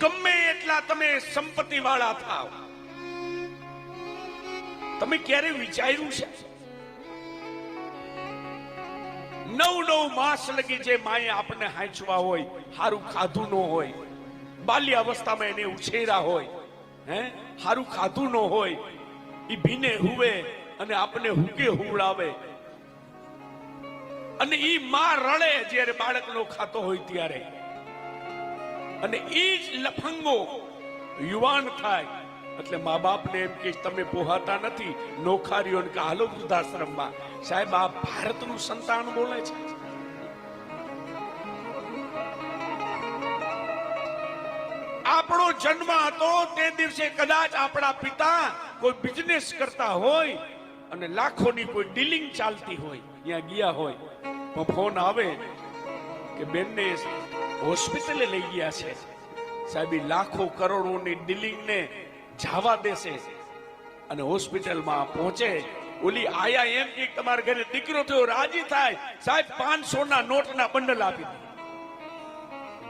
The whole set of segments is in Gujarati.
ગમે એટલા તમે સંપત્તિ વાળા થાવ તમે ક્યારે વિચાર્યું છે? નવ નવ માસ લગી જે માએ આપણને હાંચવા હોય, હારું ખાધું ન હોય બાલ્ય અવસ્થામાં એને ઉછેરા હોય, હે? હારું ખાધું ન હોય એ ભીને હુવે અને આપને હુકે હુવડાવે. અને એ માં રડે જ્યારે બાળકનો ખાતો હોય ત્યારે. અને એ જ લફંગો યુવાન થાય. એટલે મા બાપને એમ કે તમે પોહાતા નથી, નોખારીઓ કે હાલો વૃદ્ધાશ્રમમાં. સાહેબ, આ ભારતનું સંતાન બોલે છે. આપણો જન્મ હતો તે દિવસે કદાચ આપણા પિતા કોઈ બિઝનેસ કરતા હોય અને લાખોની કોઈ ડીલિંગ ચાલતી હોય, ત્યાં ગયા હોય. તો ફોન આવે કે, બેનને હોસ્પિટલે લઈ ગયા છે. સાહેબ, લાખો કરોડોની ડીલિંગને જવા દેશે અને હોસ્પિટલમાં પહોંચે. ઓલી આયા એમ કે તમારા ઘરે દીકરો થયો, રાજી થાય. સાહેબ પાંચસો ના નોટના બંડલ આપી દે.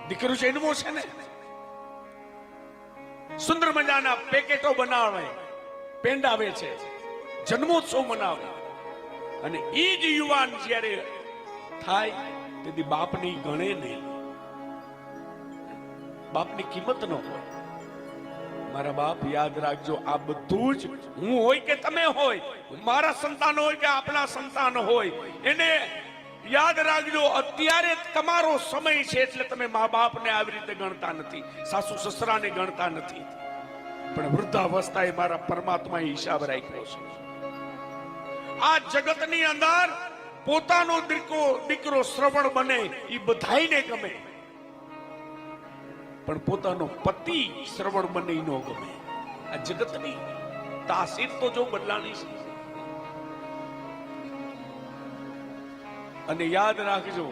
દીકરો જન્મો છે ને? સુંદર મજાના પેકેટો બનાવે પેંડાવે છે, જન્મોત્સવ મનાવે. અને એ જ યુવાન જ્યારે થાય, તેથી બાપની ગણે નહીં. બાપની કિંમત ન હોય. મારા બાપ યાદ રાખજો, આ બધું જ હું હોય કે તમે હોય, મારા સંતાન હોય કે આપણા સંતાન હોય, એને યાદ રાખજો, અત્યારે તમારો સમય છે એટલે તમે મા બાપને આવી રીતે ગણતા નથી, સાસુ સસરાને ગણતા નથી. પણ વૃદ્ધાવસ્થાએ મારા પરમાત્માએ હિસાબ રાખ્યો છે. આ જગતની અંદર પોતાનો દીકરો દીકરો શ્રવણ બને એ બધાયને ગમે. પણ પોતાનો પતિ શ્રવણ મને ન ગમે. આ જગતની તાસીર તો જો બદલાની છે. અને યાદ રાખજો,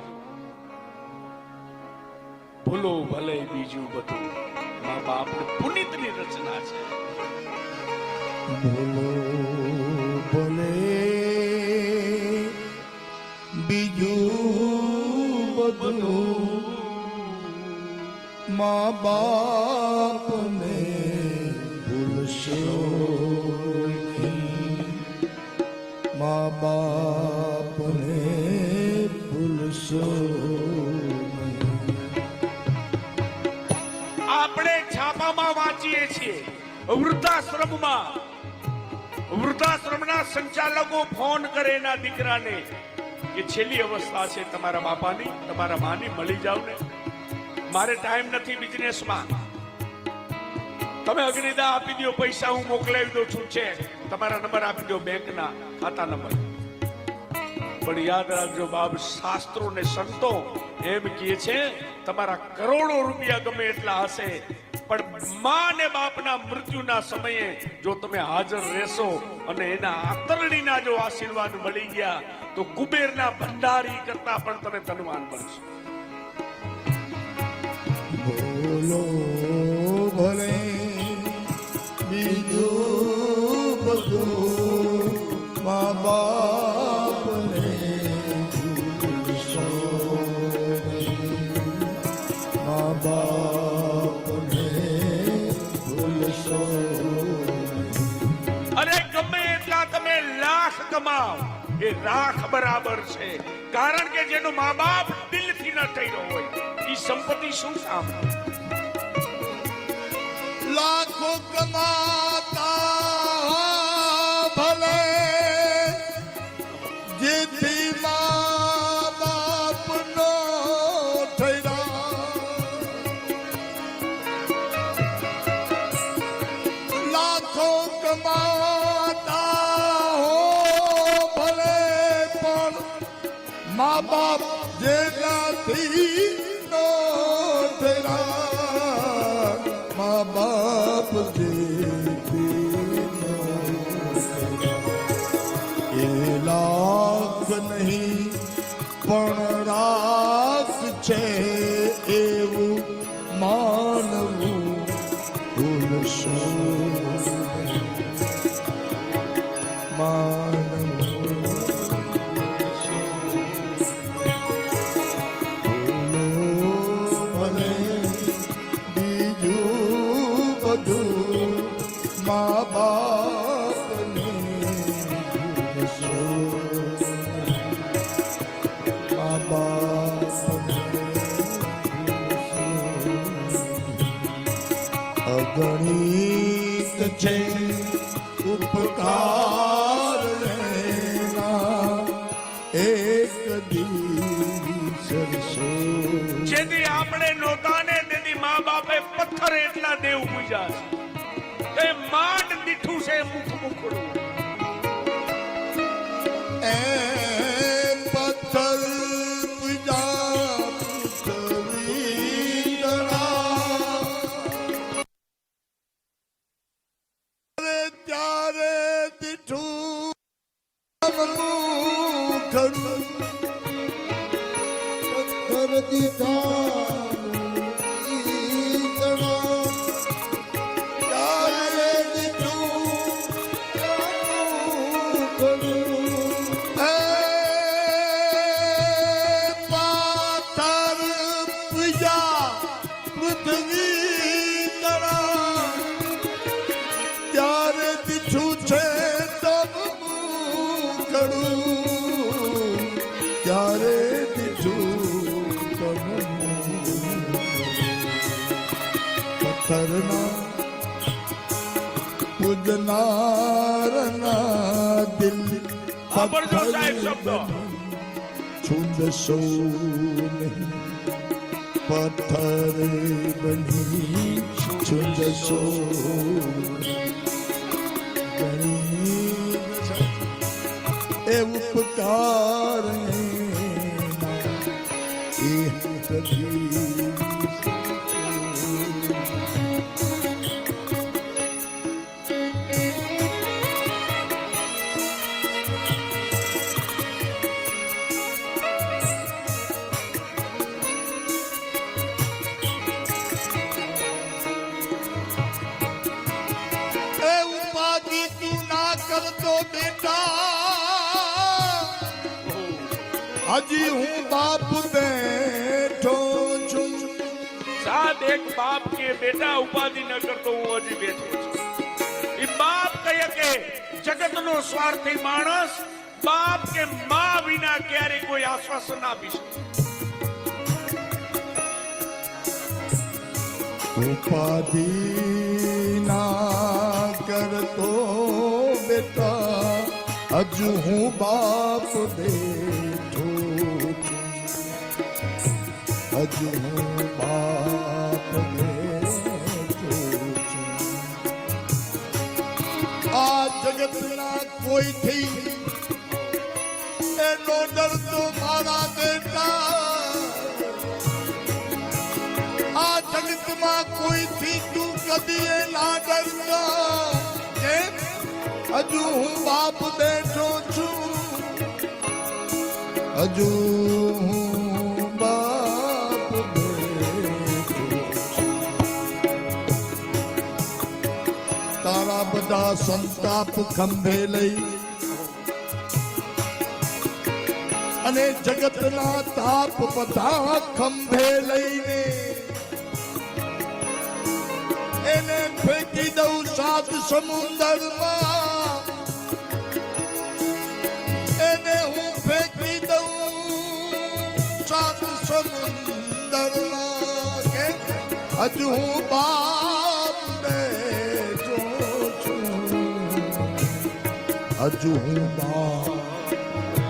ભૂલો ભલે બીજું બધું મા બાપ પુનિતની રચના છે. ભૂલો ભલે બીજું બધું મા બાપને ભૂલશો. મા બાપને ભૂલશો. આપણે છાપામાં વાંચીએ છીએ વૃદ્ધાશ્રમમાં વૃદ્ધાશ્રમના સંચાલકો ફોન કરે દીકરાને કે છેલ્લી અવસ્થા છે તમારા બાપાની, તમારા માની મળી જાવ ને મારે ટાઈમ નથી બિઝનેસમાં તમે અગ્નિદા આપી દો, પૈસા હું મોકલાવી દઉં છું, છે. તમારા નંબર આપી દો, બેંકના ખાતા નંબર પણ યાદ રાખજો બાપ, શાસ્ત્રો ને સંતો એમ કહે છે, તમારા કરોડો રૂપિયા ગમે એટલા હશે, પણ મા ને બાપના મૃત્યુના સમયે જો તમે હાજર રહેશો અને એના આતરણીના જો આશીર્વાદ મળી ગયા, તો કુબેરના ભંડારી કરતા પણ તમે ધનવાન બનશો. બોલો, ભલે બીજું બધું મા બાપને અરે ગમે એટલા તમે લાખ કમાવ એ લાખ બરાબર છે. કારણ કે જેનો મા બાપ દિલથી ન થયો હોય. એ સંપત્તિ શું કામ લાખો કમાતા ભલે, જેથી મા બાપ નો લાખો ભલે, પણ મા બાપ જેનાથી મા લાખ નહીં પણ છે એવું માનવું ભૂલશો નહીં. ગણિત છે ઉપકાર એક જેથી આપણે નોતાને તેની મા બાપે પથ્થર એટલા દેવ પૂજા છે. તે માંડ દીઠું છે મુખ મુખડું Turn the ત્યારે બીજું પથ્થરના પૂજનારના દિલ છૂંદશો નહીં પથ્થર બની છૂંદશો એ ઉપકાર કરતો બેટા હજી હું બાપ બેઠો છું સાત એક બાપ કે બેટા ઉપાધિ ન કરતો હું હજી બેઠો છું એ બાપ કહે કે જગતનો સ્વાર્થી માણસ બાપ કે મા વિના ક્યારે કોઈ આશ્વાસન ના આપી શકે ઉપાધિ ના કરતો હજુ હું બાપ બેઠો હજુ હું બાપ આ જગતના કોઈથી એનો ડરતો મારા બેટા? આ જગતમાં કોઈથી તું કદી ના ડરતા હજુ હું બાપ બેઠો છું. હજુ હું બાપ તારા બધા સંતાપ ખંભે લઈ અને જગતના તાપ બધા ખંભે લઈને એને ફેંકી દઉં સાત સમુંદરમાં. હું બાપ બેઠો છું. હજુ હું બાપ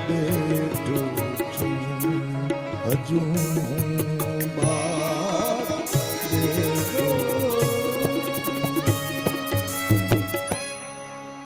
બેઠો છું. હજુ હું